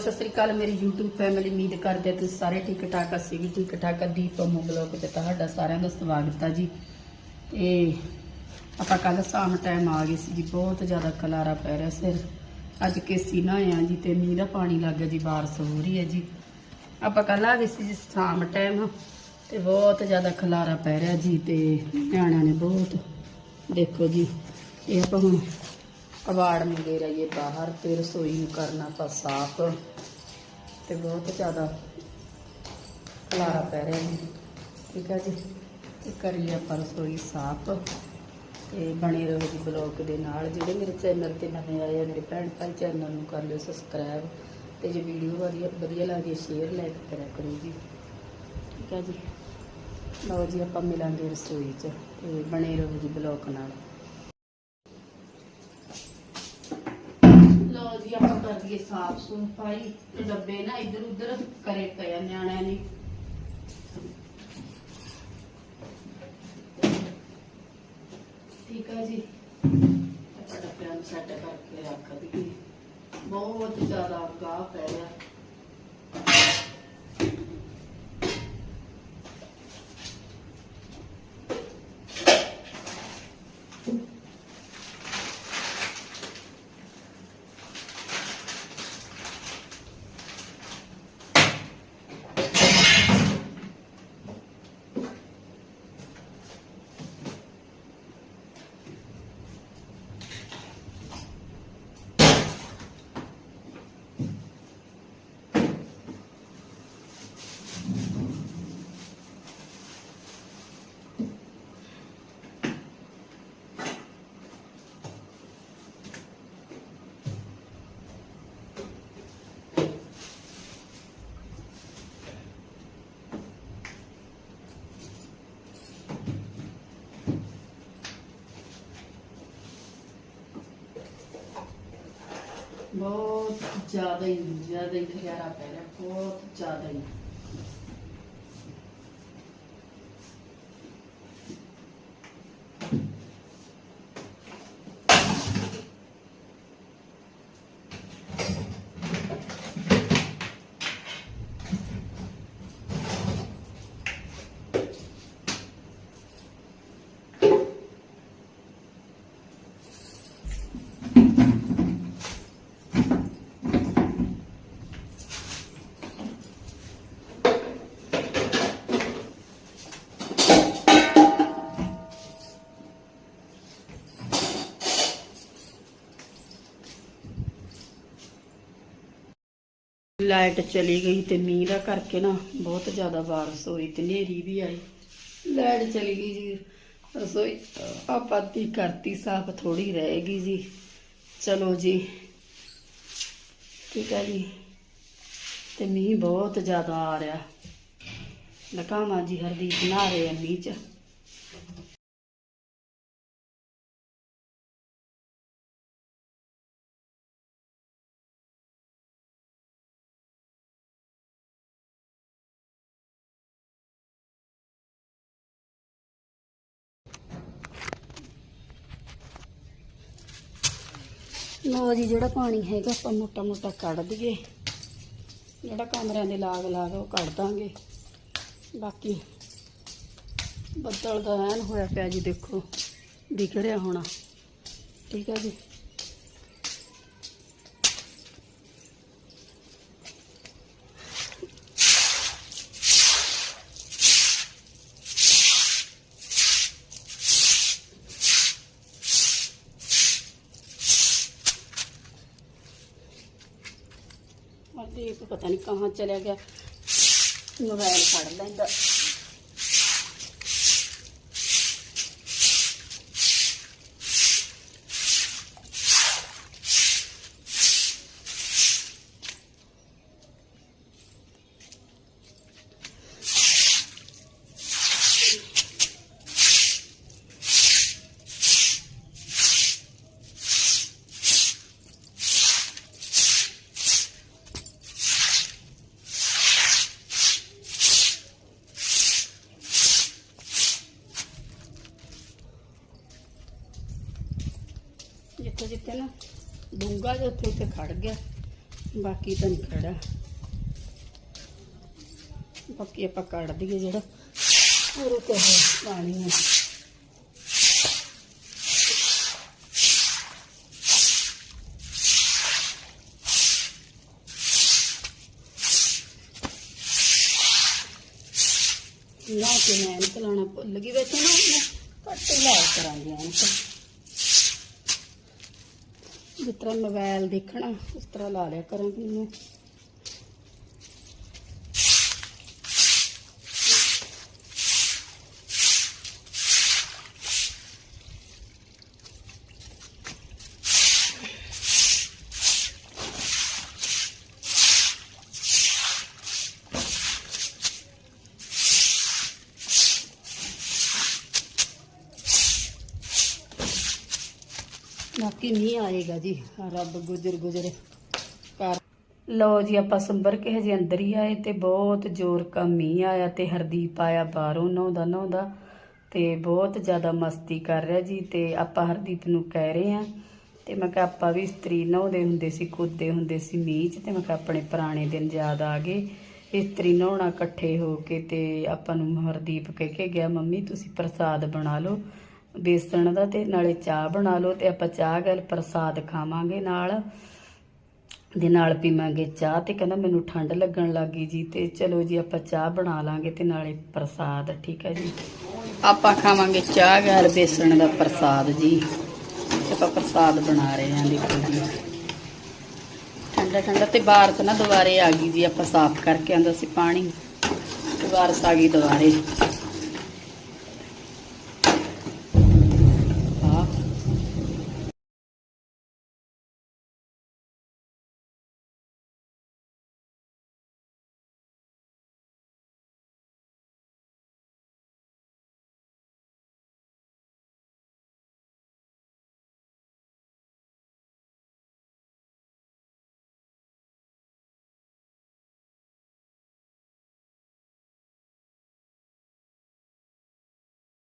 ਸਤਿ ਸ੍ਰੀ ਅਕਾਲ, ਮੇਰੀ YouTube family ਉਮੀਦ ਕਰਦੇ ਤੁਸੀਂ ਸਾਰੇ ਠੀਕ ਠਾਕ ਅਸੀਂ ਵੀ ਠੀਕ ਠਾਕ ਆ। ਦੀਪ ਅਮੋ ਬਲੌਗ ਤੇ ਤੁਹਾਡਾ ਸਾਰਿਆਂ ਦਾ ਸਵਾਗਤ ਹੈ ਜੀ। ਇਹ ਆਪਾਂ ਕੱਲ ਸ਼ਾਮ ਟਾਈਮ ਆ ਗਏ ਸੀ ਜੀ, ਬਹੁਤ ਜ਼ਿਆਦਾ ਖਲਾਰਾ ਪੈ ਰਿਹਾ ਸਿਰ। ਅੱਜ ਕੇਸੀ ਨਾ ਆ ਜੀ ਤੇ ਮੀਂਹ ਦਾ ਪਾਣੀ ਲੱਗ ਗਿਆ ਜੀ, ਬਾਰਿਸ਼ ਹੋ ਰਹੀ ਹੈ ਜੀ। ਆਪਾਂ ਕੱਲ ਆ ਗਏ ਸੀ ਜੀ ਸ਼ਾਮ ਟਾਈਮ ਤੇ ਬਹੁਤ ਜ਼ਿਆਦਾ ਖਲਾਰਾ ਪੈ ਰਿਹਾ ਜੀ ਤੇ ਨਿਆਣਿਆਂ ਨੇ ਬਹੁਤ, ਦੇਖੋ ਜੀ, ਇਹ ਆਪਾਂ ਹੁਣ ਕਬਾੜ ਮੰਗੇ ਰਹੀਏ ਬਾਹਰ ਤੇ ਰਸੋਈ ਨੂੰ ਕਰਨਾ ਆਪਾਂ ਸਾਫ਼। ਤੇ ਬਹੁਤ ਜ਼ਿਆਦਾ ਖਲਾਰਾ ਪੈ ਰਿਹਾ ਜੀ ਠੀਕ ਹੈ ਜੀ। ਤੇ ਕਰੀਏ ਆਪਾਂ ਰਸੋਈ ਸਾਫ਼। ਤੇ ਬਣੇ ਰਹੋ ਜੀ ਬਲੌਗ ਦੇ ਨਾਲ। ਜਿਹੜੇ ਮੇਰੇ ਚੈਨਲ ਤੇ ਨਵੇਂ ਆਏ ਆ, ਮੇਰੇ ਭੈਣ ਭਾਈ ਚੈਨਲ ਨੂੰ ਕਰ ਲਿਓ ਸਬਸਕ੍ਰਾਈਬ। ਤੇ ਜੇ ਵੀਡੀਓ ਵਧੀਆ ਵਧੀਆ ਲੱਗਦੀ ਸ਼ੇਅਰ ਲਾਈਕ ਕਰਿਆ ਕਰੋ ਜੀ। ਠੀਕ ਹੈ ਜੀ। ਲਓ ਜੀ, ਆਪਾਂ ਮਿਲਾਂਗੇ ਰਸੋਈ 'ਚ। ਤੇ ਬਣੇ ਰਹੋ ਜੀ ਬਲੌਗ ਨਾਲ ਲਓ ਜੀ ਆਪਾਂ ਕਰ ਲਈਏ ਸਾਫ਼ ਸਫ਼ਾਈ ਤੇ ਡੱਬੇ ਨਾ ਇੱਧਰ ਉੱਧਰ ਕਰੇ ਪਏ ਆ, ਨਿਆਣਿਆਂ ਨੇ। ਠੀਕ ਹੈ ਜੀ। ਆਪਾਂ ਡੱਬਿਆਂ ਨੂੰ ਸੈੱਟ ਕਰਕੇ ਰੱਖ ਦਈਏ। ਬਹੁਤ ਜ਼ਿਆਦਾ ਗਾਹ ਪੈ ਰਿਹਾ ਬਹੁਤ ਜ਼ਿਆਦਾ ਹੀ ਜ਼ਿਆਦਾ ਹੀ ਖਿਆਰਾ ਪੈ ਰਿਹਾ ਬਹੁਤ ਜ਼ਿਆਦਾ ਹੀ। ਲਾਈਟ ਚਲੀ ਗਈ ਤੇ ਮੀਂਹ ਦਾ ਕਰਕੇ ਨਾ ਬਹੁਤ ਜ਼ਿਆਦਾ ਬਾਰਿਸ਼ ਹੋਈ ਤੇ ਹਨੇਰੀ ਵੀ ਆਈ। ਲਾਈਟ ਚਲੀ ਗਈ ਜੀ। ਰਸੋਈ ਆਪਾਂ ਤੀ ਕਰਤੀ ਸਾਫ਼ ਥੋੜੀ ਰਹਿ ਗਈ ਜੀ। ਚਲੋ ਜੀ। ਠੀਕ ਹੈ ਜੀ। ਤੇ ਮੀਂਹ ਬਹੁਤ ਜ਼ਿਆਦਾ ਆ ਰਿਹਾ। ਲਕਾਵਾਂ ਜੀ ਹਰਦੀਪ ਨਾ ਰਹੇ ਆ ਮੀਂਹ ਚ। ਲਓ ਜੀ, ਜਿਹੜਾ ਪਾਣੀ ਹੈਗਾ ਆਪਾਂ ਮੋਟਾ ਮੋਟਾ ਕੱਢ ਦਈਏ। ਜਿਹੜਾ ਕਮਰਿਆਂ ਦੇ ਲਾਗ ਲਾਗ ਉਹ ਕੱਢ ਦਾਂਗੇ। ਬਾਕੀ ਬੱਦਲ ਦਾ ਐਨ ਹੋਇਆ ਪਿਆ ਜੀ, ਦੇਖੋ ਦਿਖ ਰਿਹਾ ਹੋਣਾ। ਠੀਕ ਹੈ ਜੀ? और दीप पता नहीं कहाँ चला गया मोबाइल फड़ लेंदा ਜਿੱਥੇ ਜਿੱਥੇ ਨਾ ਡੂੰਗਾ ਜਿਹਾ ਉੱਥੇ ਉੱਥੇ ਖੜ ਗਿਆ, ਬਾਕੀ ਤਾਂ ਨਹੀਂ ਖੜਾ ਬਾਕੀ ਆਪਾਂ ਕੱਢ ਦਈਏ ਜਿਹੜਾ ਹੋਰ ਕੋਈ ਪਾਣੀ ਹੈ। ਲਾ ਕੇ ਮੈਂ ਇਹਨੂੰ ਲਾਉਣਾ ਭੁੱਲ ਗਈ ਵਿੱਚ ਨਾ ਮੈਂ ਘੱਟ ਹੀ ਲਾਇਆ ਕਰਾਂਗੇ ਇਹਨੂੰ ਜਿਸ ਤਰ੍ਹਾਂ ਮੋਬਾਈਲ ਦੇਖਣਾ ਉਸ ਤਰ੍ਹਾਂ ਲਾ ਲਿਆ ਕਰਾਂਗੀ ਇਹਨੂੰ ਬਾਕੀ ਨਹੀਂ ਆਏਗਾ ਜੀ। ਰੱਬ ਗੁਜਰ ਗੁਜਰ ਕਰ। ਲਓ ਜੀ, ਆਪਾਂ ਸੰਭਰ ਕੇ ਹਜੇ ਅੰਦਰ ਹੀ ਆਏ ਤੇ ਬਹੁਤ ਜ਼ੋਰ ਕਾ ਮੀਂਹ ਆਇਆ ਤੇ ਹਰਦੀਪ ਆਇਆ ਬਾਹਰੋਂ ਨਹਾਉਂਦਾ ਨਹਾਉਂਦਾ ਤੇ ਬਹੁਤ ਜ਼ਿਆਦਾ ਮਸਤੀ ਕਰ ਰਿਹਾ ਜੀ ਤੇ ਆਪਾਂ ਹਰਦੀਪ ਨੂੰ ਕਹਿ ਰਹੇ ਆ ਤੇ ਮੈਂ ਕਿਹਾ ਆਪਾਂ ਵੀ ਇਸਤਰੀ ਨਹਾਉਂਦੇ ਹੁੰਦੇ ਸੀ ਕੁੱਦੇ ਹੁੰਦੇ ਸੀ ਮੀਂਹ 'ਚ ਤੇ ਮੈਂ ਕਿਹਾ ਆਪਣੇ ਪੁਰਾਣੇ ਦਿਨ ਯਾਦ ਆ ਗਏ। ਇਸਤਰੀ ਨਹਾਉਣਾ ਇਕੱਠੇ ਹੋ ਕੇ ਤੇ ਆਪਾਂ ਨੂੰ ਹਰਦੀਪ ਕਹਿ ਕੇ ਗਿਆ, ਮੰਮੀ, ਤੁਸੀਂ ਪ੍ਰਸਾਦ ਬਣਾ ਲਓ। ਬੇਸਣ ਦਾ ਤੇ ਨਾਲੇ ਚਾਹ ਬਣਾ ਲਓ ਤੇ ਆਪਾਂ ਚਾਹ ਗੱਲ ਪ੍ਰਸਾਦ ਖਾਵਾਂਗੇ ਨਾਲ। ਦੇ ਨਾਲ ਪੀਵਾਂਗੇ ਚਾਹ ਤੇ ਕਹਿੰਦਾ ਮੈਨੂੰ ਠੰਡ ਲੱਗਣ ਲੱਗੀ ਜੀ ਤੇ ਚਲੋ ਜੀ ਆਪਾਂ ਚਾਹ ਬਣਾ ਲਾਂਗੇ ਤੇ ਨਾਲੇ ਪ੍ਰਸਾਦ, ਠੀਕ ਹੈ ਜੀ? ਆਪਾਂ ਖਾਵਾਂਗੇ ਚਾਹ ਗੈਰ ਬੇਸਣ ਦਾ ਪ੍ਰਸਾਦ ਜੀ। ਆਪਾਂ ਪ੍ਰਸਾਦ ਬਣਾ ਰਹੇ ਹਾਂ ਦੇਖੋ ਜੀ। ਠੰਡਾ ਠੰਡਾ ਤੇ ਬਾਰਿਸ਼ ਨਾ ਦੁਬਾਰੇ ਆ ਗਈ ਜੀ, ਆਪਾਂ ਸਾਫ਼ ਕਰਕੇ ਆਂਦਾ ਸੀ ਪਾਣੀ। ਤੇ ਬਾਰਸ਼ ਆ ਗਈ ਦੁਬਾਰੇ।